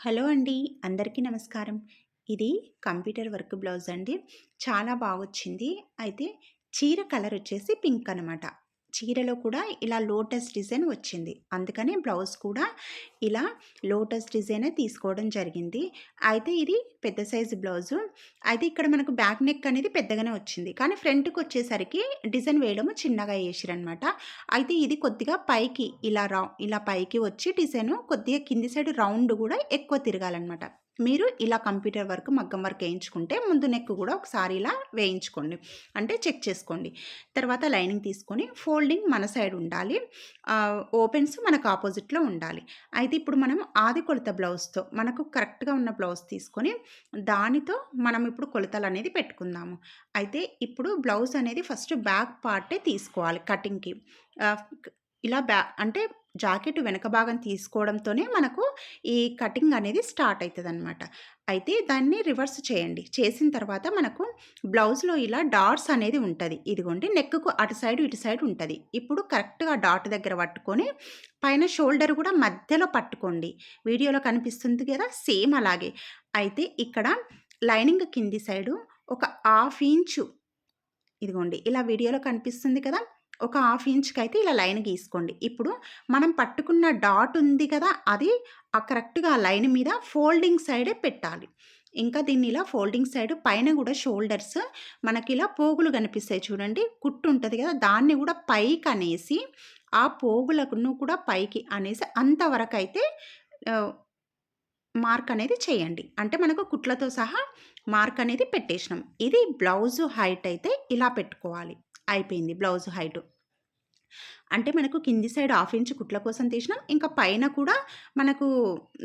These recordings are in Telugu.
హలో అండి అందరికీ నమస్కారం. ఇది కంప్యూటర్ వర్క్ బ్లౌజ్ అండి. చాలా బాగొచ్చింది. అయితే చీర కలర్ వచ్చేసి పింక్ అనమాట చీరలో కూడా ఇలా లోటస్ డిజైన్ వచ్చింది. అందుకని బ్లౌజ్ కూడా ఇలా లోటస్ డిజైనే తీసుకోవడం జరిగింది. అయితే ఇది పెద్ద సైజు బ్లౌజు. అయితే ఇక్కడ మనకు బ్యాక్ నెక్ అనేది పెద్దగానే వచ్చింది. కానీ ఫ్రంట్కి వచ్చేసరికి డిజైన్ వేయడము చిన్నగా వేసిరనమాట అయితే ఇది కొద్దిగా పైకి ఇలా రౌ ఇలా పైకి వచ్చి డిజైను కొద్దిగా కింది సైడ్ రౌండ్ కూడా ఎక్కువ తిరగాలన్నమాట. మీరు ఇలా కంప్యూటర్ వర్క్ మగ్గం వర్క్ వేయించుకుంటే ముందు నెక్ కూడా ఒకసారి ఇలా వేయించుకోండి. అంటే చెక్ చేసుకోండి. తర్వాత లైనింగ్ తీసుకొని ఫోల్డింగ్ మన సైడ్ ఉండాలి. ఓపెన్స్ మనకు ఆపోజిట్లో ఉండాలి. అయితే ఇప్పుడు మనం ఆది కొలత బ్లౌజ్తో మనకు కరెక్ట్గా ఉన్న బ్లౌజ్ తీసుకొని దానితో మనం ఇప్పుడు కొలతలు అనేది పెట్టుకుందాము. అయితే ఇప్పుడు బ్లౌజ్ అనేది ఫస్ట్ బ్యాక్ పార్టే తీసుకోవాలి కటింగ్కి ఇలా బ్యా అంటే జాకెట్ వెనక భాగం తీసుకోవడంతోనే మనకు ఈ కటింగ్ అనేది స్టార్ట్ అవుతుంది అనమాట అయితే దాన్ని రివర్స్ చేయండి. చేసిన తర్వాత మనకు బ్లౌజ్లో ఇలా డాట్స్ అనేది ఉంటుంది. ఇదిగోండి నెక్కు అటు సైడ్ ఇటు సైడ్ ఉంటుంది. ఇప్పుడు కరెక్ట్గా డాట్ దగ్గర పట్టుకొని పైన షోల్డర్ కూడా మధ్యలో పట్టుకోండి. వీడియోలో కనిపిస్తుంది కదా సేమ్ అలాగే. అయితే ఇక్కడ లైనింగ్ కింది సైడు ఒక హాఫ్ ఇంచు ఇదిగోండి ఇలా వీడియోలో కనిపిస్తుంది కదా ఒక హాఫ్ ఇంచ్కి అయితే ఇలా లైన్ గీసుకోండి. ఇప్పుడు మనం పట్టుకున్న డాట్ ఉంది కదా అది ఆ కరెక్ట్గా ఆ లైన్ మీద ఫోల్డింగ్ సైడే పెట్టాలి. ఇంకా దీన్ని ఇలా ఫోల్డింగ్ సైడ్ పైన కూడా షోల్డర్స్ మనకి ఇలా పోగులు కనిపిస్తాయి చూడండి. కుట్టు ఉంటుంది కదా దాన్ని కూడా పైకి అనేసి ఆ పోగులకు కూడా పైకి అనేసి అంతవరకు అయితే మార్క్ అనేది చేయండి. అంటే మనకు కుట్లతో సహా మార్క్ అనేది పెట్టేసినాం. ఇది బ్లౌజ్ హైట్ అయితే ఇలా పెట్టుకోవాలి. అయిపోయింది బ్లౌజ్ హైట్. అంటే మనకు కింది సైడ్ హాఫ్ ఇంచ్ కుట్ల కోసం తీసినాం. ఇంకా పైన కూడా మనకు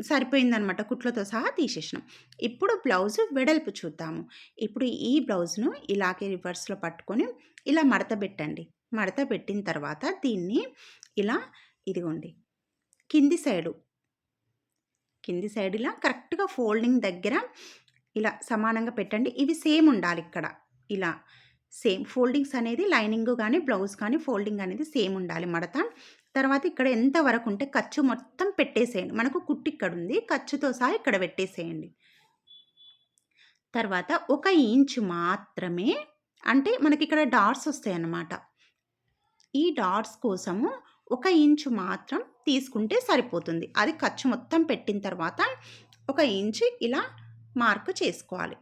సరిపోయిందనమాట కుట్లతో సహా తీసేసినాం. ఇప్పుడు బ్లౌజ్ వెడల్పు చూద్దాము. ఇప్పుడు ఈ బ్లౌజ్ను ఇలాగే రివర్స్లో పట్టుకొని ఇలా మడత పెట్టండి. మడత పెట్టిన తర్వాత దీన్ని ఇలా ఇదిగోండి. కింది సైడు. కింది సైడ్ ఇలా కరెక్ట్గా ఫోల్డింగ్ దగ్గర ఇలా సమానంగా పెట్టండి. ఇవి సేమ్ ఉండాలి ఇక్కడ. ఇలా సేమ్ ఫోల్డింగ్స్ అనేది లైనింగ్ కానీ బ్లౌజ్ కానీ ఫోల్డింగ్ అనేది సేమ్ ఉండాలి మడత. తర్వాత ఇక్కడ ఎంత వరకు ఉంటే ఖర్చు మొత్తం పెట్టేసేయండి. మనకు కుట్టి ఇక్కడ ఉంది. ఖర్చుతో సహా ఇక్కడ పెట్టేసేయండి. తర్వాత ఒక ఇంచు మాత్రమే అంటే మనకి ఇక్కడ డాట్స్ వస్తాయి అన్నమాట ఈ డాట్స్ కోసము ఒక ఇంచు మాత్రం తీసుకుంటే సరిపోతుంది. అది ఖర్చు మొత్తం పెట్టిన తర్వాత ఒక ఇంచు ఇలా మార్క్ చేసుకోవాలి.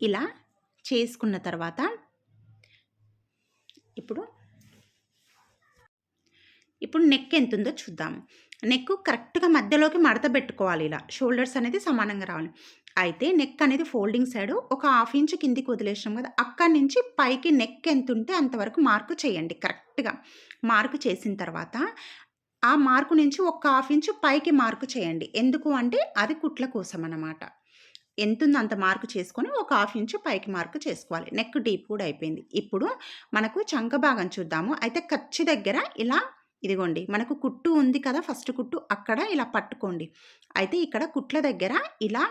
ఇలా చేసుకున్న తర్వాత ఇప్పుడు ఇప్పుడు నెక్ ఎంత ఉందో చూద్దాం నెక్ కరెక్ట్గా మధ్యలోకి మడత పెట్టుకోవాలి ఇలా. షోల్డర్స్ అనేది సమానంగా రావాలి. అయితే నెక్ అనేది ఫోల్డింగ్ సైడ్ ఒక హాఫ్ ఇంచ్ కిందికి వదిలేసినాం కదా అక్కడి నుంచి పైకి నెక్ ఎంత ఉంటే అంతవరకు మార్కు చేయండి కరెక్ట్గా మార్కు చేసిన తర్వాత ఆ మార్కు నుంచి ఒక హాఫ్ ఇంచు పైకి మార్కు చేయండి. ఎందుకు అంటే అది కుట్ల కోసం అన్నమాట. ఎంతుందో అంత మార్కు చేసుకొని ఒక హాఫ్ ఇంచు పైకి మార్కు చేసుకోవాలి. నెక్ డీప్ కూడా అయిపోయింది. ఇప్పుడు మనకు చంక భాగం చూద్దాము. అయితే ఖర్చు దగ్గర ఇలా ఇదిగోండి మనకు కుట్టు ఉంది కదా ఫస్ట్ కుట్టు అక్కడ ఇలా పట్టుకోండి. అయితే ఇక్కడ కుట్ల దగ్గర ఇలా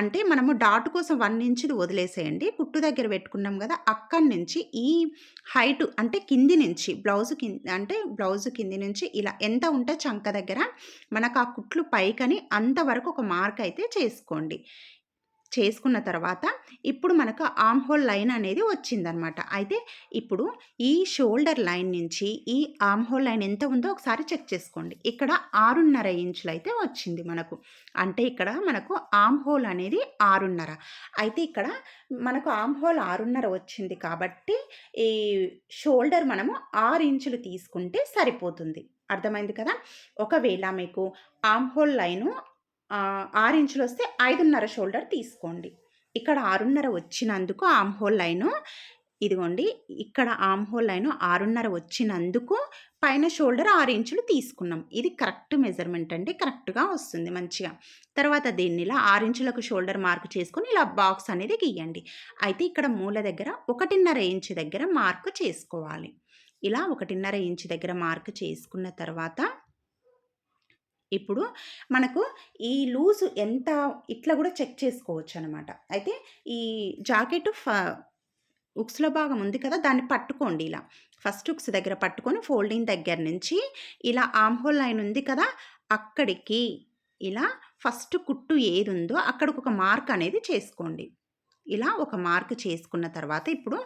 అంటే మనము డాట్ కోసం వన్ ఇంచుది వదిలేసేయండి. కుట్టు దగ్గర పెట్టుకున్నాం కదా అక్కడి నుంచి ఈ హైట్ అంటే కింది నుంచి బ్లౌజ్ కింది అంటే బ్లౌజ్ కింది నుంచి ఇలా ఎంత ఉంటే చంక దగ్గర మనకు ఆ కుట్లు పైకని అంతవరకు ఒక మార్క్ అయితే చేసుకోండి. చేసుకున్న తర్వాత ఇప్పుడు మనకు ఆర్మ్ హోల్ లైన్ అనేది వచ్చిందనమాట. అయితే ఇప్పుడు ఈ షోల్డర్ లైన్ నుంచి ఈ ఆమ్ హోల్ లైన్ ఎంత ఉందో ఒకసారి చెక్ చేసుకోండి. ఇక్కడ ఆరున్నర ఇంచులు అయితే వచ్చింది మనకు. అంటే ఇక్కడ మనకు ఆమ్హోల్ అనేది ఆరున్నర. అయితే ఇక్కడ మనకు ఆమ్హోల్ ఆరున్నర వచ్చింది కాబట్టి ఈ షోల్డర్ మనము ఆరు ఇంచులు తీసుకుంటే సరిపోతుంది. అర్థమైంది కదా? ఒకవేళ మీకు ఆమ్ హోల్ లైను ఆరు ఇంచులు వస్తే ఐదున్నర షోల్డర్ తీసుకోండి. ఇక్కడ ఆరున్నర వచ్చినందుకు ఆమ్ హోల్ లైను. ఇదిగోండి ఇక్కడ ఆమ్ హోల్ లైన్ ఆరున్నర వచ్చినందుకు పైన షోల్డర్ ఆరు ఇంచులు తీసుకున్నాం. ఇది కరెక్ట్ మెజర్మెంట్ అండి కరెక్ట్గా వస్తుంది మంచిగా. తర్వాత దీన్ని ఇలా ఆరు ఇంచులకు షోల్డర్ మార్క్ చేసుకొని ఇలా బాక్స్ అనేది గీయండి. అయితే ఇక్కడ మూల దగ్గర ఒకటిన్నర ఇంచు దగ్గర మార్క్ చేసుకోవాలి. ఇలా ఒకటిన్నర ఇంచు దగ్గర మార్క్ చేసుకున్న తర్వాత ఇప్పుడు మనకు ఈ లూజు ఎంత ఇట్లా కూడా చెక్ చేసుకోవచ్చు అనమాట అయితే ఈ జాకెట్ ఫ ఉక్స్లో భాగం ఉంది కదా దాన్ని పట్టుకోండి ఇలా. ఫస్ట్ ఉక్స్ దగ్గర పట్టుకొని ఫోల్డింగ్ దగ్గర నుంచి ఇలా ఆమ్ హోల్ లైన్ ఉంది కదా అక్కడికి ఇలా ఫస్ట్ కుట్టు ఏదుందో అక్కడికి ఒక మార్క్ అనేది చేసుకోండి. ఇలా ఒక మార్క్ చేసుకున్న తర్వాత ఇప్పుడు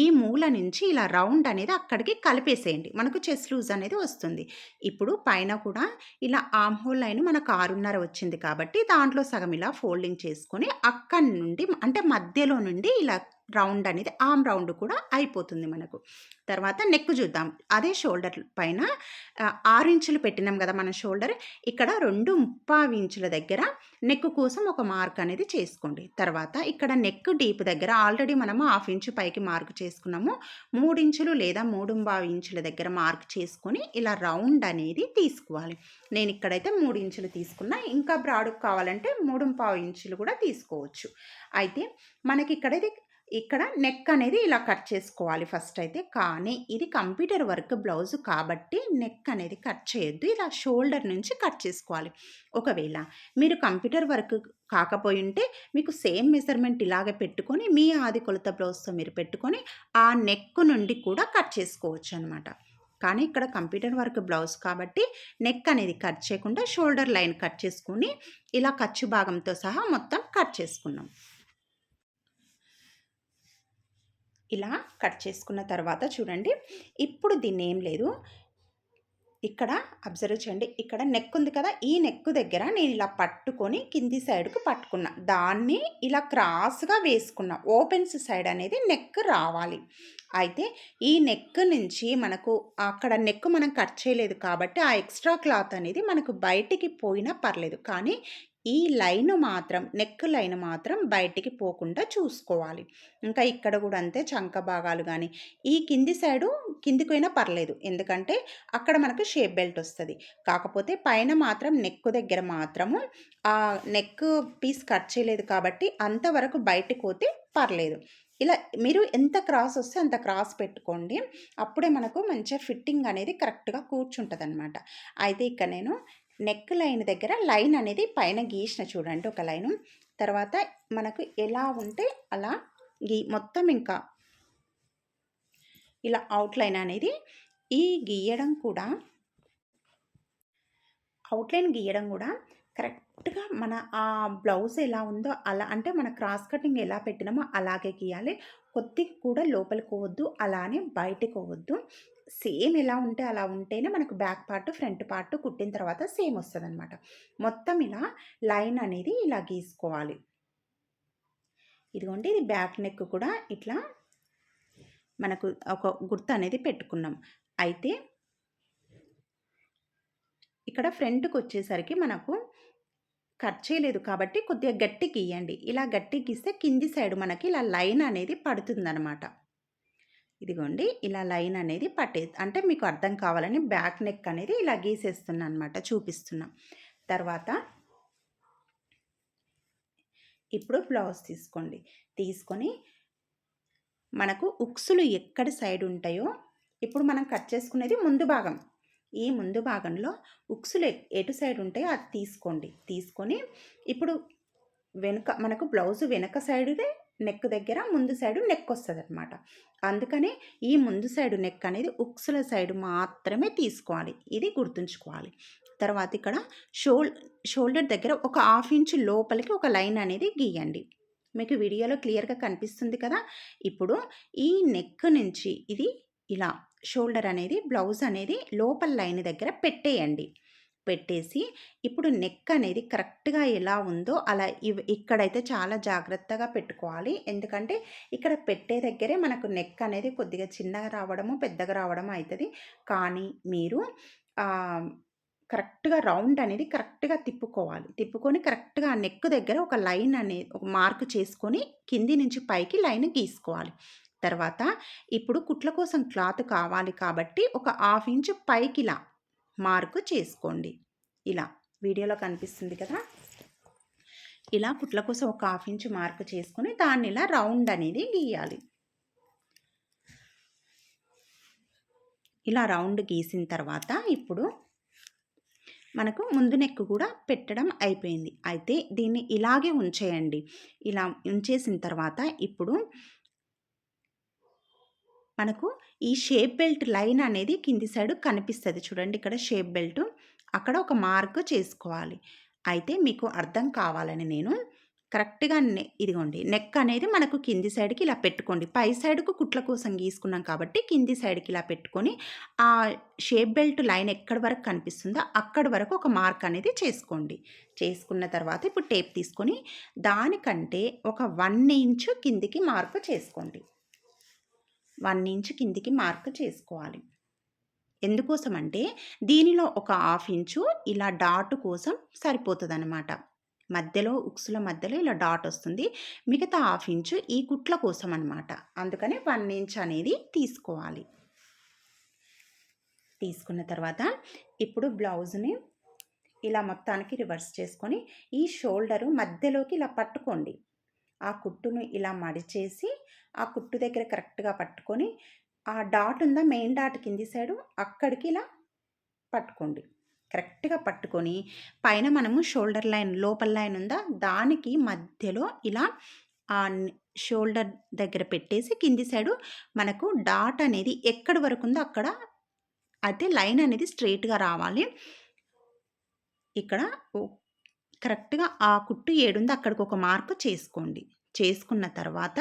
ఈ మూల నుంచి ఇలా రౌండ్ అనేది అక్కడికి కలిపేసేయండి. మనకు చెస్ లూజ్ అనేది వస్తుంది. ఇప్పుడు పైన కూడా ఇలా ఆమ్ హోల్ లైన్ మనకు ఆరున్నర వచ్చింది కాబట్టి దాంట్లో సగం ఇలా ఫోల్డింగ్ చేసుకొని అక్కడి నుండి అంటే మధ్యలో నుండి ఇలా రౌండ్ అనేది ఆమ్ రౌండ్ కూడా అయిపోతుంది మనకు. తర్వాత నెక్ చూద్దాం. అదే షోల్డర్ పైన ఆరు ఇంచులు పెట్టినాం కదా మన షోల్డర్. ఇక్కడ రెండు ముప్పావి ఇంచుల దగ్గర నెక్ కోసం ఒక మార్క్ అనేది చేసుకోండి. తర్వాత ఇక్కడ నెక్ డీప్ దగ్గర ఆల్రెడీ మనము హాఫ్ ఇంచు పైకి మార్క్ చేసుకున్నాము. మూడు ఇంచులు లేదా మూడు ఇంచుల దగ్గర మార్క్ చేసుకొని ఇలా రౌండ్ అనేది తీసుకోవాలి. నేను ఇక్కడైతే మూడు ఇంచులు తీసుకున్నా. ఇంకా బ్రాడ్ కావాలంటే మూడుంపావు ఇంచులు కూడా తీసుకోవచ్చు. అయితే మనకి ఇక్కడైతే ఇక్కడ నెక్ అనేది ఇలా కట్ చేసుకోవాలి ఫస్ట్ అయితే. కానీ ఇది కంప్యూటర్ వర్క్ బ్లౌజ్ కాబట్టి నెక్ అనేది కట్ చేయొద్దు. ఇలా షోల్డర్ నుంచి కట్ చేసుకోవాలి. ఒకవేళ మీరు కంప్యూటర్ వర్క్ కాకపోయి ఉంటే మీకు సేమ్ మెజర్మెంట్ ఇలాగే పెట్టుకొని మీ ఆది కొలత బ్లౌజ్తో మీరు పెట్టుకొని ఆ నెక్ నుండి కూడా కట్ చేసుకోవచ్చు అనమాట కానీ ఇక్కడ కంప్యూటర్ వర్క్ బ్లౌజ్ కాబట్టి నెక్ అనేది కట్ చేయకుండా షోల్డర్ లైన్ కట్ చేసుకుని ఇలా ఖర్చు భాగంతో సహా మొత్తం కట్ చేసుకున్నాం. ఇలా కట్ చేసుకున్న తర్వాత చూడండి. ఇప్పుడు దీన్ని ఏం లేదు. ఇక్కడ అబ్జర్వ్ చేయండి. ఇక్కడ నెక్ ఉంది కదా ఈ నెక్ దగ్గర నేను ఇలా పట్టుకొని కింది సైడ్కు పట్టుకున్నా. దాన్ని ఇలా క్రాస్గా వేసుకున్నా. ఓపెన్స్ సైడ్ అనేది నెక్ రావాలి. అయితే ఈ నెక్ నుంచి మనకు అక్కడ నెక్ మనం కట్ చేయలేదు కాబట్టి ఆ ఎక్స్ట్రా క్లాత్ అనేది మనకు బయటికి పోయినా పర్లేదు. కానీ ఈ లైన్ మాత్రం నెక్ లైన్ మాత్రం బయటికి పోకుండా చూసుకోవాలి. ఇంకా ఇక్కడ కూడా అంతే చంక భాగాలు కానీ ఈ కింది సైడు కిందికి పోయినా పర్లేదు. ఎందుకంటే అక్కడ మనకు షేప్ బెల్ట్ వస్తుంది. కాకపోతే పైన మాత్రం నెక్ దగ్గర మాత్రము ఆ నెక్ పీస్ కట్ చేయలేదు కాబట్టి అంతవరకు బయటికి పోతే పర్లేదు. ఇలా మీరు ఎంత క్రాస్ వస్తే అంత క్రాస్ పెట్టుకోండి. అప్పుడే మనకు మంచిగా ఫిట్టింగ్ అనేది కరెక్ట్గా కూర్చుంటుంది అనమాట అయితే ఇక్కడ నేను నెక్ లైన్ దగ్గర లైన్ అనేది పైన గీసిన చూడండి ఒక లైను. తర్వాత మనకు ఎలా ఉంటే అలా గీ మొత్తం ఇంకా ఇలా అవుట్లైన్ అనేది ఈ గీయడం కూడా అవుట్లైన్ గీయడం కూడా కరెక్ట్గా మన ఆ బ్లౌజ్ ఎలా ఉందో అలా అంటే మన క్రాస్ కటింగ్ ఎలా పెట్టినామో అలాగే గీయాలి. కొద్దిగా కూడా లోపలికి పోవద్దు అలానే బయటకు పోవద్దు. సేమ్ ఎలా ఉంటే అలా ఉంటేనే మనకు బ్యాక్ పార్ట్ ఫ్రంట్ పార్ట్ కుట్టిన తర్వాత సేమ్ వస్తుంది అనమాట మొత్తం ఇలా లైన్ అనేది ఇలా గీసుకోవాలి. ఇదిగోండి ఇది బ్యాక్ నెక్ కూడా ఇట్లా మనకు ఒక గుర్తు అనేది పెట్టుకున్నాం. అయితే ఇక్కడ ఫ్రంట్కి వచ్చేసరికి మనకు కట్ చేయలేదు కాబట్టి కొద్దిగా గట్టి గీయండి. ఇలా గట్టి గీస్తే కింది సైడ్ మనకి ఇలా లైన్ అనేది పడుతుందన్నమాట. ఇదిగోండి ఇలా లైన్ అనేది పట్టే అంటే మీకు అర్థం కావాలని బ్యాక్ నెక్ అనేది ఇలా గీసేస్తున్నా అనమాట చూపిస్తున్నా. తర్వాత ఇప్పుడు బ్లౌజ్ తీసుకోండి. తీసుకొని మనకు ఉక్సులు ఎక్కడి సైడ్ ఉంటాయో ఇప్పుడు మనం కట్ చేసుకునేది ముందు భాగం. ఈ ముందు భాగంలో ఉక్సులు ఎటు సైడ్ ఉంటాయో అది తీసుకోండి. తీసుకొని ఇప్పుడు వెనుక మనకు బ్లౌజ్ వెనక సైడుదే నెక్ దగ్గర ముందు సైడు నెక్ వస్తుంది అనమాట అందుకనే ఈ ముందు సైడు నెక్ అనేది ఉక్సుల సైడు మాత్రమే తీసుకోవాలి. ఇది గుర్తుంచుకోవాలి. తర్వాత ఇక్కడ షోల్ షోల్డర్ దగ్గర ఒక హాఫ్ ఇంచ్ లోపలికి ఒక లైన్ అనేది గీయండి. మీకు వీడియోలో క్లియర్గా కనిపిస్తుంది కదా? ఇప్పుడు ఈ నెక్ నుంచి ఇది ఇలా షోల్డర్ అనేది బ్లౌజ్ అనేది లోపల లైన్ దగ్గర పెట్టేయండి. పెట్టేసి ఇప్పుడు నెక్ అనేది కరెక్ట్గా ఎలా ఉందో అలా ఇవ్- ఇక్కడైతే చాలా జాగ్రత్తగా పెట్టుకోవాలి. ఎందుకంటే ఇక్కడ పెట్టే దగ్గరే మనకు నెక్ అనేది కొద్దిగా చిన్నగా రావడము పెద్దగా రావడం అవుతుంది కానీ మీరు కరెక్ట్గా రౌండ్ అనేది కరెక్ట్గా తిప్పుకోవాలి. తిప్పుకొని కరెక్ట్గా నెక్ దగ్గర ఒక లైన్ అనేది ఒక మార్క్ చేసుకొని కింది నుంచి పైకి లైన్ గీసుకోవాలి. తర్వాత ఇప్పుడు కుట్ల కోసం క్లాత్ కావాలి కాబట్టి ఒక హాఫ్ ఇంచ్ పైకి ఇలా మార్కు చేసుకోండి. ఇలా వీడియోలో కనిపిస్తుంది కదా? ఇలా కుట్ల కోసం ఒక హాఫ్ ఇంచ్ మార్క్ చేసుకొని దాన్ని ఇలా రౌండ్ అనేది గీయాలి. ఇలా రౌండ్ గీసిన తర్వాత ఇప్పుడు మనకు ముందు నెక్ కూడా పెట్టడం అయిపోయింది. అయితే దీన్ని ఇలాగే ఉంచేయండి. ఇలా ఉంచేసిన తర్వాత ఇప్పుడు మనకు ఈ షేప్ బెల్ట్ లైన్ అనేది కింది సైడ్ కనిపిస్తుంది చూడండి ఇక్కడ షేప్ బెల్ట్ అక్కడ ఒక మార్క్ చేసుకోవాలి అయితే మీకు అర్థం కావాలని నేను కరెక్ట్‌గా నె ఇదిగోండి నెక్ అనేది మనకు కింది సైడ్‌కి ఇలా పెట్టుకోండి. పై సైడ్‌కు కుట్ల కోసం గీసుకున్నాం కాబట్టి కింది సైడ్‌కి ఇలా పెట్టుకొని ఆ షేప్ బెల్ట్ లైన్ ఎక్కడి వరకు కనిపిస్తుందో అక్కడి వరకు ఒక మార్క్ అనేది చేసుకోండి. చేసుకున్న తర్వాత ఇప్పుడు టేప్ తీసుకొని దానికంటే ఒక వన్ ఇంచు కిందికి మార్క్ చేసుకోండి. వన్ ఇంచ్ కిందికి మార్క్ చేసుకోవాలి. ఎందుకోసమంటే దీనిలో ఒక హాఫ్ ఇంచు ఇలా డాట్ కోసం సరిపోతదనమాట. మధ్యలో ఉక్సుల మధ్యలో ఇలా డాట్ వస్తుంది. మిగతా హాఫ్ ఇంచు ఈ కుట్ల కోసం అనమాట. అందుకని వన్ ఇంచ్ అనేది తీసుకోవాలి. తీసుకున్న తర్వాత ఇప్పుడు బ్లౌజ్‌ని ఇలా మొత్తానికి రివర్స్ చేసుకొని ఈ షోల్డరు మధ్యలోకి ఇలా పట్టుకోండి. ఆ కుట్టును ఇలా మడిచేసి ఆ కుట్టు దగ్గర కరెక్ట్‌గా పట్టుకొని ఆ డాట్ ఉందా మెయిన్ డాట్ కింది సైడు అక్కడికి ఇలా పట్టుకోండి. కరెక్ట్‌గా పట్టుకొని పైన మనము షోల్డర్ లైన్ లోపల లైన్ ఉందా దానికి మధ్యలో ఇలా ఆ షోల్డర్ దగ్గర పెట్టేసి కింది సైడు మనకు డాట్ అనేది ఎక్కడి వరకు ఉందో అక్కడ అయితే లైన్ అనేది స్ట్రెయిట్‌గా రావాలి. ఇక్కడ కరెక్ట్‌గా ఆ కుట్టు ఏడుందో అక్కడికి ఒక మార్పు చేసుకోండి. చేసుకున్న తర్వాత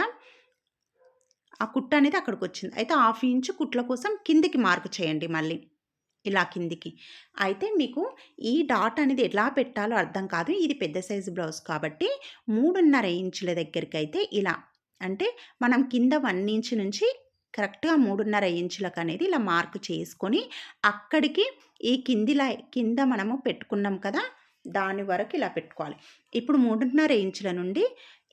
ఆ కుట్ట అనేది అక్కడికి వచ్చింది అయితే హాఫ్ ఇంచ్ కుట్ల కోసం కిందికి మార్క్ చేయండి మళ్ళీ. ఇలా కిందికి. అయితే మీకు ఈ డాట్ అనేది ఎలా పెట్టాలో అర్థం కాదు. ఇది పెద్ద సైజు బ్లౌజ్ కాబట్టి 3.5 ఇంచుల దగ్గరికి అయితే ఇలా అంటే మనం కింద వన్ ఇంచ్ నుంచి కరెక్ట్‌గా మూడున్నర ఇంచులకు అనేది ఇలా మార్క్ చేసుకొని అక్కడికి ఈ కిందిలా కింద మనము పెట్టుకున్నాం కదా! దాని వరకు ఇలా పెట్టుకోవాలి. ఇప్పుడు 3.5 ఇంచుల నుండి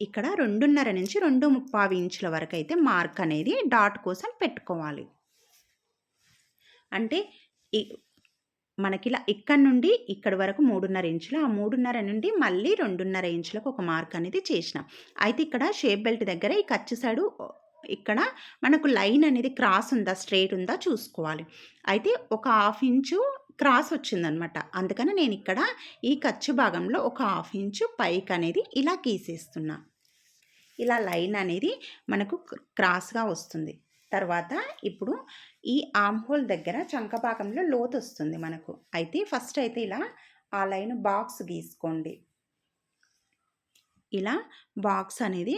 ఇక్కడ 2.5 నుంచి 2.25 ఇంచుల వరకు అయితే మార్క్ అనేది డాట్ కోసం పెట్టుకోవాలి. అంటే మనకి ఇలా ఇక్కడ నుండి ఇక్కడి వరకు 3.5 ఇంచులు. ఆ 3.5 నుండి మళ్ళీ 2.5 ఇంచులకు ఒక మార్క్ అనేది చేసినాం. అయితే ఇక్కడ షేప్ బెల్ట్ దగ్గర ఈ ఖర్చు సైడు ఇక్కడ మనకు లైన్ అనేది క్రాస్ ఉందా? స్ట్రైట్ ఉందా? చూసుకోవాలి. అయితే ఒక హాఫ్ ఇంచు క్రాస్ వచ్చిందనమాట. అందుకని నేను ఇక్కడ ఈ ఖర్చు భాగంలో ఒక హాఫ్ ఇంచు పైకనేది ఇలా గీసేస్తున్నాను ఇలా లైన్ అనేది మనకు క్రాస్‌గా వస్తుంది. తర్వాత ఇప్పుడు ఈ ఆమ్హోల్ హోల్ దగ్గర చంక భాగంలో లోతొస్తుంది మనకు. అయితే ఫస్ట్ అయితే ఇలా ఆ లైన్ బాక్స్ గీసుకోండి. ఇలా బాక్స్ అనేది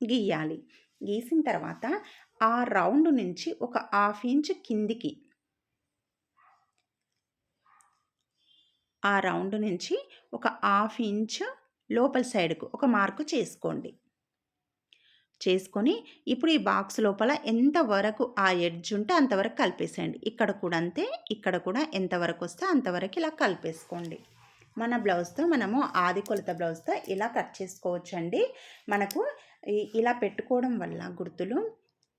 గీయాలి. గీసిన తర్వాత ఆ రౌండ్ నుంచి ఒక హాఫ్ ఇంచ్ కిందికి ఆ రౌండ్ నుంచి ఒక హాఫ్ ఇంచ్ లోపల సైడ్‌కు ఒక మార్కు చేసుకోండి. చేసుకొని ఇప్పుడు ఈ బాక్స్ లోపల ఎంతవరకు ఆ ఎడ్జ్ ఉంటే అంతవరకు కలిపేసేయండి. ఇక్కడ కూడా అంతే. ఇక్కడ కూడా ఎంతవరకు వస్తే అంతవరకు ఇలా కలిపేసుకోండి. మన బ్లౌజ్‌తో మనము ఆది కొలత బ్లౌజ్‌తో ఇలా కట్ చేసుకోవచ్చండి. మనకు ఇలా పెట్టుకోవడం వల్ల గుర్తులు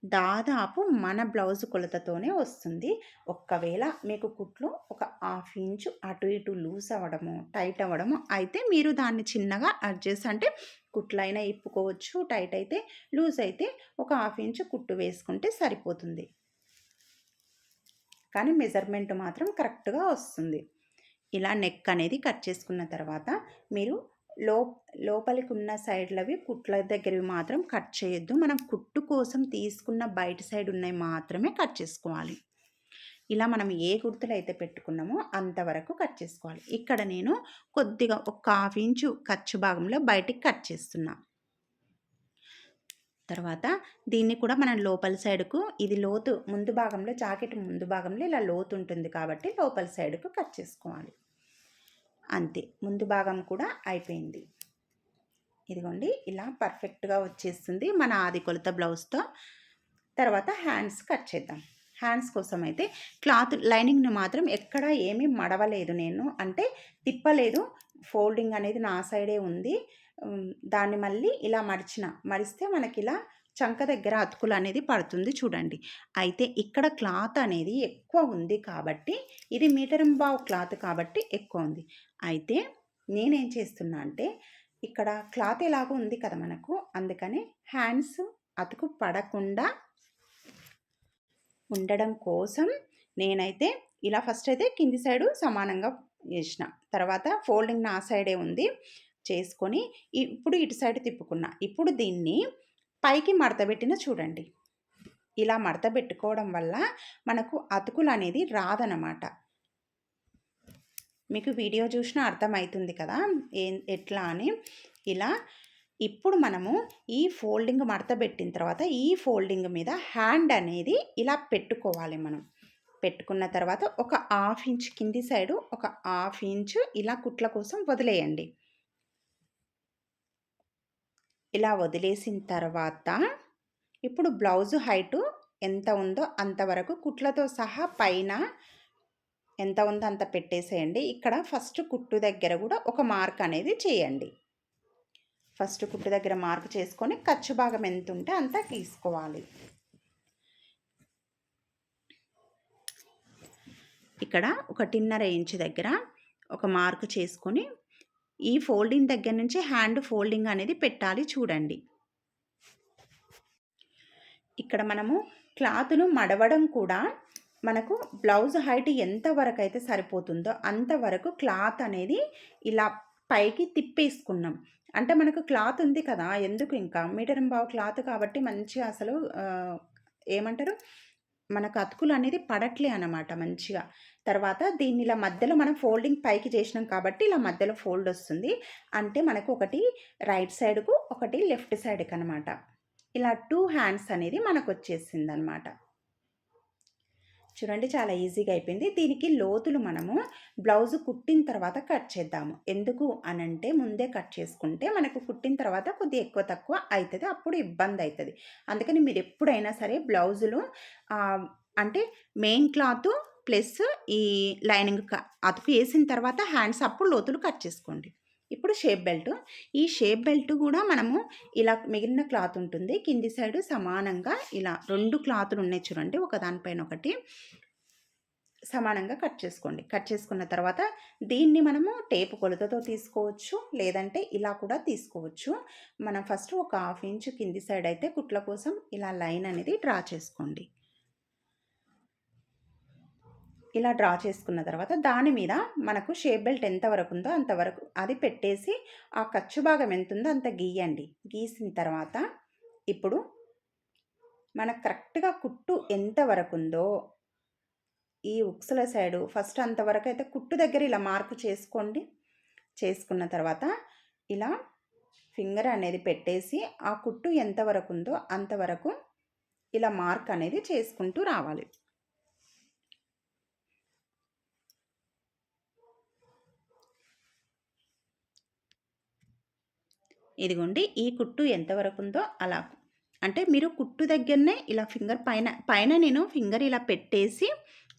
దాదాపు మన బ్లౌజ్ కొలతతోనే వస్తుంది. ఒక్కవేళ మీకు కుట్లు ఒక హాఫ్ ఇంచు అటు ఇటు లూజ్ అవ్వడము, టైట్ అవ్వడము అయితే మీరు దాన్ని చిన్నగా అడ్జస్ట్ అంటే కుట్లైనా ఇప్పుకోవచ్చు. టైట్ అయితే లూజ్ అయితే ఒక హాఫ్ ఇంచు కుట్టు వేసుకుంటే సరిపోతుంది. కానీ మెజర్‌మెంట్ మాత్రం కరెక్ట్‌గా వస్తుంది. ఇలా నెక్ అనేది కట్ చేసుకున్న తర్వాత మీరు లో లోపలికున్న సైడ్‌లవి కుట్ల దగ్గరవి మాత్రం కట్ చేయొద్దు. మనం కుట్టు కోసం తీసుకున్న బయట సైడ్ ఉన్నాయి మాత్రమే కట్ చేసుకోవాలి. ఇలా మనం ఏ గుర్తులైతే పెట్టుకున్నామో అంతవరకు కట్ చేసుకోవాలి. ఇక్కడ నేను కొద్దిగా ఒక హాఫ్ ఇంచు ఖర్చు భాగంలో బయటికి కట్ చేస్తున్నా. తర్వాత దీన్ని కూడా మనం లోపల సైడ్‌కు ఇది లోతు ముందు భాగంలో జాకెట్ ముందు భాగంలో ఇలా లోతు ఉంటుంది కాబట్టి లోపల సైడ్‌కు కట్ చేసుకోవాలి. అంతే. ముందు భాగం కూడా అయిపోయింది. ఇదిగోండి ఇలా పర్ఫెక్ట్‌గా వచ్చేస్తుంది మన ఆది కొలత బ్లౌజ్‌తో. తర్వాత హ్యాండ్స్ కట్ చేద్దాం. హ్యాండ్స్ కోసం అయితే క్లాత్ లైనింగ్‌ని మాత్రం ఎక్కడ ఏమీ మడవలేదు నేను. అంటే తిప్పలేదు. ఫోల్డింగ్ అనేది నా సైడే ఉంది. దాన్ని మళ్ళీ ఇలా మడిచిన. మడిస్తే మనకిలా చంక దగ్గర అతుకులు అనేది పడుతుంది చూడండి. అయితే ఇక్కడ క్లాత్ అనేది ఎక్కువ ఉంది కాబట్టి ఇది మీటరంబావు క్లాత్ కాబట్టి ఎక్కువ ఉంది. అయితే నేనేం చేస్తున్నా అంటే ఇక్కడ క్లాత్ ఎలాగో ఉంది కదా మనకు. అందుకని హ్యాండ్స్ అతుకు పడకుండా ఉండడం కోసం నేనైతే ఇలా ఫస్ట్ అయితే కింది సైడు సమానంగా వేసిన తర్వాత ఫోల్డింగ్ నా సైడే ఉంది. చేసుకొని ఇప్పుడు ఇటు సైడ్ తిప్పుకున్నా. ఇప్పుడు దీన్ని పైకి మడతబెట్టిన చూడండి. ఇలా మడతబెట్టుకోవడం వల్ల మనకు అతుకులు అనేది రాదనమాట. మీకు వీడియో చూసినా అర్థమవుతుంది కదా ఏం ఎట్లా అని ఇలా ఇప్పుడు మనము ఈ ఫోల్డింగ్ మడత పెట్టిన తర్వాత ఈ ఫోల్డింగ్ మీద హ్యాండ్ అనేది ఇలా పెట్టుకోవాలి మనం. పెట్టుకున్న తర్వాత ఒక హాఫ్ ఇంచ్ కింది సైడు ఒక హాఫ్ ఇంచ్ ఇలా కుట్ల కోసం వదిలేయండి. ఇలా వదిలేసిన తర్వాత ఇప్పుడు బ్లౌజ్ హైటు ఎంత ఉందో అంతవరకు కుట్లతో సహా పైన ఎంత ఉందో అంత పెట్టేసేయండి. ఇక్కడ ఫస్ట్ కుట్టు దగ్గర కూడా ఒక మార్క్ అనేది చేయండి. ఫస్ట్ కుట్టు దగ్గర మార్క్ చేసుకొని ఖర్చు భాగం ఎంత ఉంటే అంత తీసుకోవాలి. ఇక్కడ ఒకటిన్నర ఇంచ్ దగ్గర ఒక మార్క్ చేసుకొని ఈ ఫోల్డింగ్ దగ్గర నుంచి హ్యాండ్ ఫోల్డింగ్ అనేది పెట్టాలి చూడండి. ఇక్కడ మనము క్లాత్ను మడవడం కూడా మనకు బ్లౌజ్ హైట్ ఎంతవరకు అయితే సరిపోతుందో అంతవరకు క్లాత్ అనేది ఇలా పైకి తిప్పేసుకున్నాం. అంటే మనకు క్లాత్ ఉంది కదా ఎందుకు ఇంకా? మీటర్ బావు క్లాత్ కాబట్టి మంచిగా అసలు ఏమంటారు? మనకు అతుకులు అనేది పడట్లే అనమాట మంచిగా. తర్వాత దీన్ని ఇలా మధ్యలో మనం ఫోల్డింగ్ పైకి చేసినాం కాబట్టి ఇలా మధ్యలో ఫోల్డ్ వస్తుంది. అంటే మనకు ఒకటి రైట్ సైడ్కు ఒకటి లెఫ్ట్ సైడ్కి అనమాట ఇలా టూ హ్యాండ్స్ అనేది మనకు వచ్చేసింది అనమాట చూడండి చాలా ఈజీగా అయిపోయింది. దీనికి లోతులు మనము బ్లౌజ్ కుట్టిన తర్వాత కట్ చేద్దాము. ఎందుకు అనంటే ముందే కట్ చేసుకుంటే మనకు కుట్టిన తర్వాత కొద్దిగా ఎక్కువ తక్కువ అవుతుంది అప్పుడు ఇబ్బంది అవుతుంది అందుకని మీరు ఎప్పుడైనా సరే బ్లౌజులు అంటే మెయిన్ క్లాత్ ప్లస్ ఈ లైనింగ్ అతుకు వేసిన తర్వాత హ్యాండ్స్ అప్పుడు లోతులు కట్ చేసుకోండి. ఇప్పుడు షేప్ బెల్ట్. ఈ షేప్ బెల్ట్ కూడా మనము ఇలా మిగిలిన క్లాత్ ఉంటుంది. కింది సైడ్ సమానంగా ఇలా రెండు క్లాతులు ఉన్నాయి చూడండి. ఒక దానిపైన ఒకటి సమానంగా కట్ చేసుకోండి. కట్ చేసుకున్న తర్వాత దీన్ని మనము టేపు కొలతతో తీసుకోవచ్చు. లేదంటే ఇలా కూడా తీసుకోవచ్చు. మనం ఫస్ట్ ఒక హాఫ్ ఇంచ్ కింది సైడ్ అయితే కుట్ల కోసం ఇలా లైన్ అనేది డ్రా చేసుకోండి. ఇలా డ్రా చేసుకున్న తర్వాత దాని మీద మనకు షేప్ బెల్ట్ ఎంతవరకు ఉందో అంతవరకు అది పెట్టేసి ఆ ఖర్చు భాగం ఎంత ఉందో అంత గీయండి. గీసిన తర్వాత ఇప్పుడు మనకు కరెక్ట్గా కుట్టు ఎంతవరకు ఉందో ఈ ఉక్సుల సైడు ఫస్ట్ అంతవరకు అయితే కుట్టు దగ్గర ఇలా మార్పు చేసుకోండి. చేసుకున్న తర్వాత ఇలా ఫింగర్ అనేది పెట్టేసి ఆ కుట్టు ఎంతవరకు ఉందో అంతవరకు ఇలా మార్క్ అనేది చేసుకుంటూ రావాలి. ఇదిగోండి ఈ కుట్టు ఎంతవరకు ఉందో అలా. అంటే మీరు కుట్టు దగ్గరనే ఇలా ఫింగర్ పైన పైన నేను ఫింగర్ ఇలా పెట్టేసి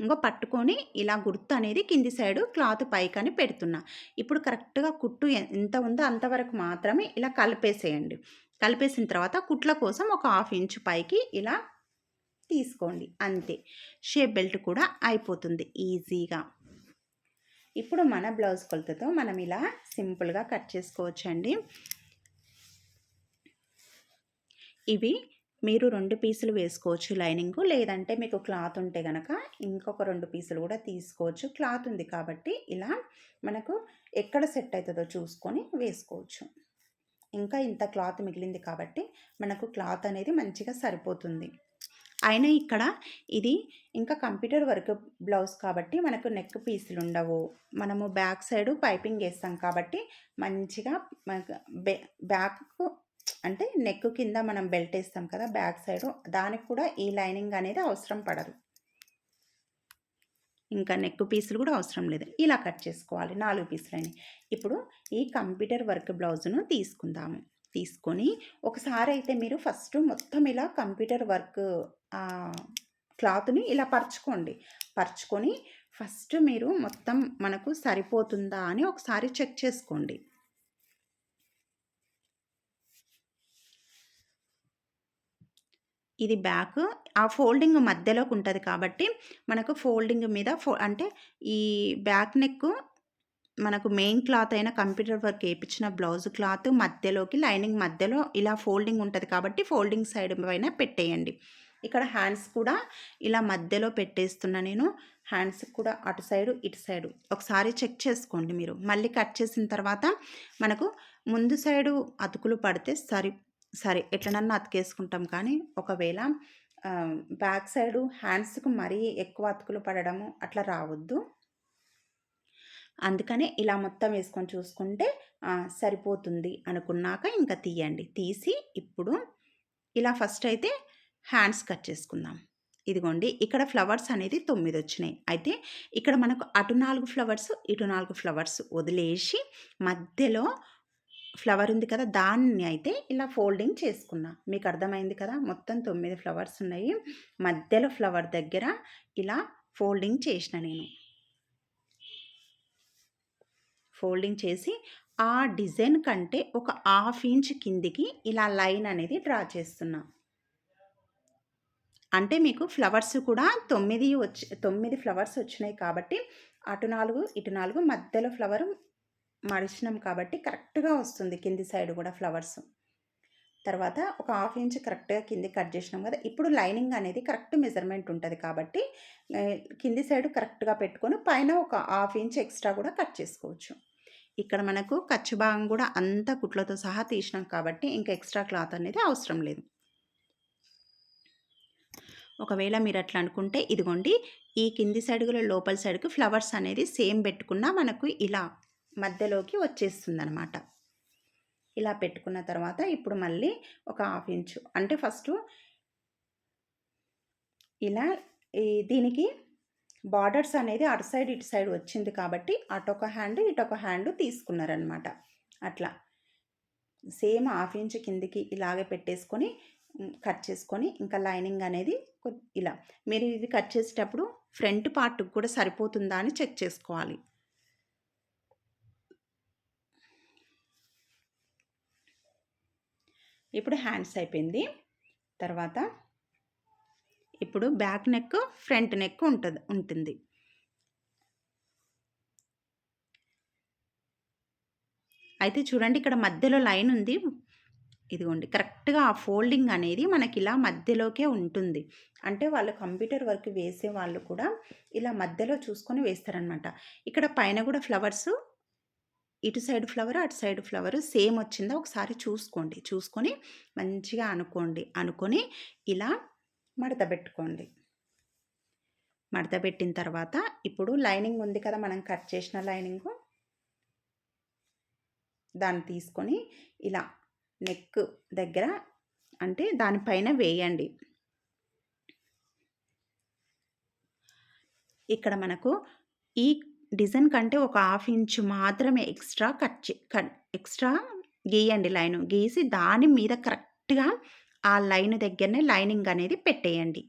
ఇంకో పట్టుకొని ఇలా గుర్తు అనేది కింది సైడు క్లాత్ పైకని పెడుతున్నా. ఇప్పుడు కరెక్ట్గా కుట్టు ఎంత ఉందో అంతవరకు మాత్రమే ఇలా కలిపేసేయండి. కలిపేసిన తర్వాత కుట్ల కోసం ఒక హాఫ్ ఇంచ్ పైకి ఇలా తీసుకోండి. అంతే. షేప్ బెల్ట్ కూడా అయిపోతుంది ఈజీగా. ఇప్పుడు మన బ్లౌజ్ కొలతతో మనం ఇలా సింపుల్గా కట్ చేసుకోవచ్చండి. ఇవి మీరు రెండు పీసులు వేసుకోవచ్చు లైనింగ్. లేదంటే మీకు క్లాత్ ఉంటే కనుక ఇంకొక రెండు పీసులు కూడా తీసుకోవచ్చు. క్లాత్ ఉంది కాబట్టి ఇలా మనకు ఎక్కడ సెట్ అవుతుందో చూసుకొని వేసుకోవచ్చు. ఇంకా ఇంత క్లాత్ మిగిలింది కాబట్టి మనకు క్లాత్ అనేది మంచిగా సరిపోతుంది. అయినా ఇక్కడ ఇది ఇంకా కంప్యూటర్ వర్క్ బ్లౌజ్ కాబట్టి మనకు నెక్ పీసులు ఉండవు. మనము బ్యాక్ సైడ్ పైపింగ్ వేస్తాం కాబట్టి మంచిగా బ్యాక్కు అంటే నెక్ కింద మనం బెల్ట్ వేస్తాం కదా బ్యాక్ సైడ్ దానికి కూడా ఈ లైనింగ్ అనేది అవసరం పడదు. ఇంకా నెక్ పీసులు కూడా అవసరం లేదు. ఇలా కట్ చేసుకోవాలి నాలుగు పీసులని ఇప్పుడు ఈ కంప్యూటర్ వర్క్ బ్లౌజ్ను తీసుకుందాము. తీసుకొని ఒకసారి అయితే మీరు ఫస్ట్ మొత్తం ఇలా కంప్యూటర్ వర్క్ క్లాత్ని ఇలా పరుచుకోండి. పరుచుకొని ఫస్ట్ మీరు మొత్తం మనకు సరిపోతుందా అని ఒకసారి చెక్ చేసుకోండి. ఇది బ్యాక్. ఆ ఫోల్డింగ్ మధ్యలోకి ఉంటుంది కాబట్టి మనకు ఫోల్డింగ్ మీద ఫో అంటే ఈ బ్యాక్ నెక్ మనకు మెయిన్ క్లాత్ అయిన కంప్యూటర్ వర్క్ వేయించిన బ్లౌజ్ క్లాత్ మధ్యలోకి లైనింగ్ మధ్యలో ఇలా ఫోల్డింగ్ ఉంటుంది కాబట్టి ఫోల్డింగ్ సైడ్ పైన పెట్టేయండి. ఇక్కడ హ్యాండ్స్ కూడా ఇలా మధ్యలో పెట్టేస్తున్నా నేను. హ్యాండ్స్ కూడా అటు సైడు ఇటు సైడు. ఒకసారి చెక్ చేసుకోండి మీరు. మళ్ళీ కట్ చేసిన తర్వాత మనకు ముందు సైడు అతుకులు పడితే సరి సరే ఎట్లనన్నా అతికేసుకుంటాం. కానీ ఒకవేళ బ్యాక్ సైడ్ హ్యాండ్స్కి మరీ ఎక్కువ అతుకులు పడడము అట్లా రావద్దు. అందుకనే ఇలా మొత్తం వేసుకొని చూసుకుంటే సరిపోతుంది అనుకున్నాక ఇంకా తీయండి. తీసి ఇప్పుడు ఇలా ఫస్ట్ అయితే హ్యాండ్స్ కట్ చేసుకుందాం. ఇదిగోండి ఇక్కడ ఫ్లవర్స్ అనేది తొమ్మిది వచ్చినాయి. అయితే ఇక్కడ మనకు అటు నాలుగు ఫ్లవర్స్ ఇటు నాలుగు ఫ్లవర్స్ వదిలేసి మధ్యలో ఫ్లవర్ ఉంది కదా దాన్ని అయితే ఇలా ఫోల్డింగ్ చేసుకున్నా. మీకు అర్థమైంది కదా మొత్తం తొమ్మిది ఫ్లవర్స్ ఉన్నాయి. మధ్యలో ఫ్లవర్ దగ్గర ఇలా ఫోల్డింగ్ చేసిన నేను. ఫోల్డింగ్ చేసి ఆ డిజైన్ కంటే ఒక హాఫ్ ఇంచ్ కిందికి ఇలా లైన్ అనేది డ్రా చేస్తున్నా. అంటే మీకు ఫ్లవర్స్ కూడా తొమ్మిది వచ్చి తొమ్మిది ఫ్లవర్స్ వచ్చినాయి కాబట్టి అటు నాలుగు ఇటు నాలుగు మధ్యలో ఫ్లవర్ మడిచినాం కాబట్టి కరెక్ట్గా వస్తుంది కింది సైడ్ కూడా ఫ్లవర్స్. తర్వాత ఒక హాఫ్ ఇంచ్ కరెక్ట్గా కింది కట్ చేసినాం కదా ఇప్పుడు లైనింగ్ అనేది కరెక్ట్ మెజర్మెంట్ ఉంటుంది కాబట్టి కింది సైడ్ కరెక్ట్గా పెట్టుకొని పైన ఒక హాఫ్ ఇంచ్ ఎక్స్ట్రా కూడా కట్ చేసుకోవచ్చు. ఇక్కడ మనకు ఖర్చు భాగం కూడా అంతా కుట్లతో సహా తీసినాం కాబట్టి ఇంకా ఎక్స్ట్రా క్లాత్ అనేది అవసరం లేదు. ఒకవేళ మీరు అట్లా అనుకుంటే ఇదిగోండి ఈ కింది సైడ్లో లోపల సైడ్కి ఫ్లవర్స్ అనేది సేమ్ పెట్టుకున్నా మనకు ఇలా మధ్యలోకి వచ్చేస్తుంది అనమాట ఇలా పెట్టుకున్న తర్వాత ఇప్పుడు మళ్ళీ ఒక హాఫ్ ఇంచు అంటే ఫస్ట్ ఇలా ఈ దీనికి బార్డర్స్ అనేది అటు సైడ్ ఇటు సైడ్ వచ్చింది కాబట్టి అటొక హ్యాండ్ ఇటొక హ్యాండ్ తీసుకున్నారనమాట అట్లా. సేమ్ హాఫ్ ఇంచ్ కిందికి ఇలాగే పెట్టేసుకొని కట్ చేసుకొని ఇంకా లైనింగ్ అనేది ఇలా. మీరు ఇది కట్ చేసేటప్పుడు ఫ్రంట్ పార్ట్కి కూడా సరిపోతుందా అని చెక్ చేసుకోవాలి. ఇప్పుడు హ్యాండ్స్ అయిపోయింది. తర్వాత ఇప్పుడు బ్యాక్ నెక్ ఫ్రంట్ నెక్ ఉంటుంది ఉంటుంది. అయితే చూడండి ఇక్కడ మధ్యలో లైన్ ఉంది. ఇదిగోండి కరెక్ట్గా ఆ ఫోల్డింగ్ అనేది మనకి ఇలా మధ్యలోకే ఉంటుంది. అంటే వాళ్ళు కంప్యూటర్ వర్క్ వేసే వాళ్ళు కూడా ఇలా మధ్యలో చూసుకొని వేస్తారనమాట ఇక్కడ పైన కూడా ఫ్లవర్స్ ఇటు సైడ్ ఫ్లవర్ అటు సైడ్ ఫ్లవర్ సేమ్ వచ్చిందా ఒకసారి చూసుకోండి. చూసుకొని మంచిగా అనుకోండి. అనుకొని ఇలా మడత పెట్టుకోండి. మడత పెట్టిన తర్వాత ఇప్పుడు లైనింగ్ ఉంది కదా మనం కట్ చేసిన లైనింగ్. దాన్ని తీసుకొని ఇలా నెక్ దగ్గర అంటే దానిపైన వేయండి. ఇక్కడ మనకు ఈ డిజైన్ కంటే ఒక హాఫ్ ఇంచ్ మాత్రమే ఎక్స్ట్రా కట్ కట్ ఎక్స్ట్రా గీయండి లైన్. గీసి దాని మీద కరెక్ట్గా ఆ లైన్ దగ్గరనే లైనింగ్ అనేది పెట్టేయండి.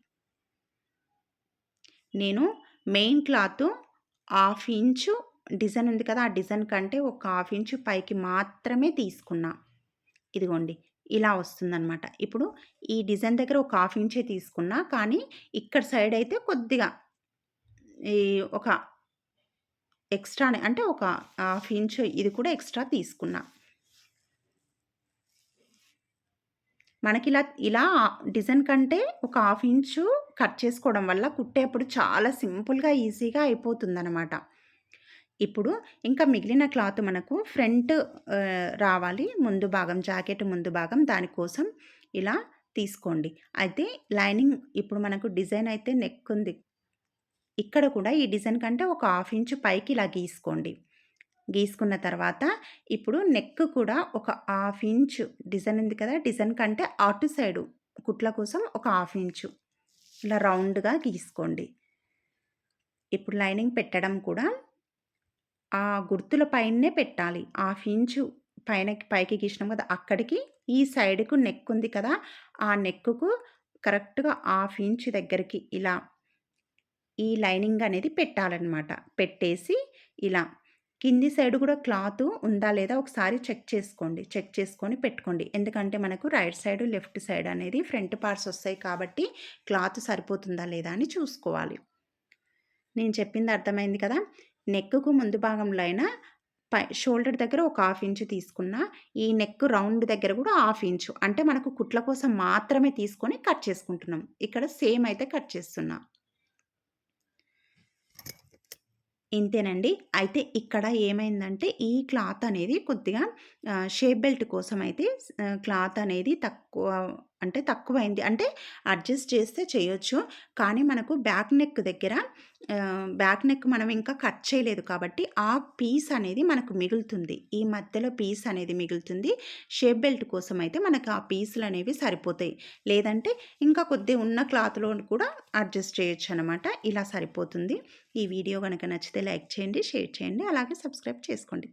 నేను main cloth half inch design ఉంది కదా ఆ డిజైన్ కంటే ఒక హాఫ్ ఇంచు పైకి మాత్రమే తీసుకున్నా. ఇదిగోండి ఇలా వస్తుందన్నమాట. ఇప్పుడు ఈ డిజైన్ దగ్గర ఒక హాఫ్ ఇంచే తీసుకున్నా కానీ ఇక్కడ సైడ్ అయితే కొద్దిగా ఈ ఒక ఎక్స్ట్రా అంటే ఒక హాఫ్ ఇంచ్ ఇది కూడా ఎక్స్ట్రా తీసుకున్నా. మనకి ఇలా ఇలా డిజైన్ కంటే ఒక హాఫ్ ఇంచు కట్ చేసుకోవడం వల్ల కుట్టేప్పుడు చాలా సింపుల్గా ఈజీగా అయిపోతుందన్నమాట. ఇప్పుడు ఇంకా మిగిలిన క్లాత్ మనకు ఫ్రంట్ రావాలి. ముందు భాగం జాకెట్ ముందు భాగం దానికోసం ఇలా తీసుకోండి. అయితే లైనింగ్ ఇప్పుడు మనకు డిజైన్ అయితే నెక్ ఉంది. ఇక్కడ కూడా ఈ డిజైన్ కంటే ఒక హాఫ్ ఇంచు పైకి ఇలా గీసుకోండి. గీసుకున్న తర్వాత ఇప్పుడు నెక్ కూడా ఒక హాఫ్ ఇంచు డిజైన్ ఉంది కదా డిజైన్ కంటే అటు సైడు కుట్ల కోసం ఒక హాఫ్ ఇంచు ఇలా రౌండ్గా గీసుకోండి. ఇప్పుడు లైనింగ్ పెట్టడం కూడా ఆ గుర్తుల పైనే పెట్టాలి. హాఫ్ ఇంచు పైన పైకి గీసినాం కదా అక్కడికి ఈ సైడ్కు నెక్ ఉంది కదా ఆ నెక్కు కరెక్ట్గా హాఫ్ ఇంచ్ దగ్గరికి ఇలా ఈ లైనింగ్ అనేది పెట్టాలన్నమాట. పెట్టేసి ఇలా కింది సైడ్ కూడా క్లాత్ ఉందా లేదా ఒకసారి చెక్ చేసుకోండి. చెక్ చేసుకొని పెట్టుకోండి. ఎందుకంటే మనకు రైట్ సైడ్ లెఫ్ట్ సైడ్ అనేది ఫ్రంట్ పార్ట్స్ వస్తాయి కాబట్టి క్లాత్ సరిపోతుందా లేదా అని చూసుకోవాలి. నేను చెప్పింది అర్థమైంది కదా? నెక్కు ముందు భాగంలో అయినా పై షోల్డర్ దగ్గర ఒక హాఫ్ ఇంచు తీసుకున్న ఈ నెక్ రౌండ్ దగ్గర కూడా హాఫ్ ఇంచు. అంటే మనకు కుట్ల కోసం మాత్రమే తీసుకొని కట్ చేసుకుంటున్నాం. ఇక్కడ సేమ్ అయితే కట్ చేస్తున్నాం. ఇంతేనండి. అయితే ఇక్కడ ఏమైందంటే ఈ క్లాత్ అనేది కొద్దిగా షేప్ బెల్ట్ కోసం అయితే క్లాత్ అనేది తక్కువ అంటే తక్కువైంది అంటే అడ్జస్ట్ చేస్తే చేయొచ్చు కానీ మనకు బ్యాక్ నెక్ దగ్గర బ్యాక్ నెక్ మనం ఇంకా కట్ చేయలేదు కాబట్టి ఆ పీస్ అనేది మనకు మిగులుతుంది. ఈ మధ్యలో పీస్ అనేది మిగులుతుంది. షేప్ బెల్ట్ కోసం అయితే మనకు ఆ పీసులనేవి సరిపోతాయి. లేదంటే ఇంకా కొద్ది ఉన్న క్లాత్‌లో కూడా అడ్జస్ట్ చేయొచ్చనమాట. ఇలా సరిపోతుంది. ఈ వీడియో గనక నచ్చితే లైక్ చేయండి, షేర్ చేయండి. అలాగే సబ్స్క్రైబ్ చేసుకోండి.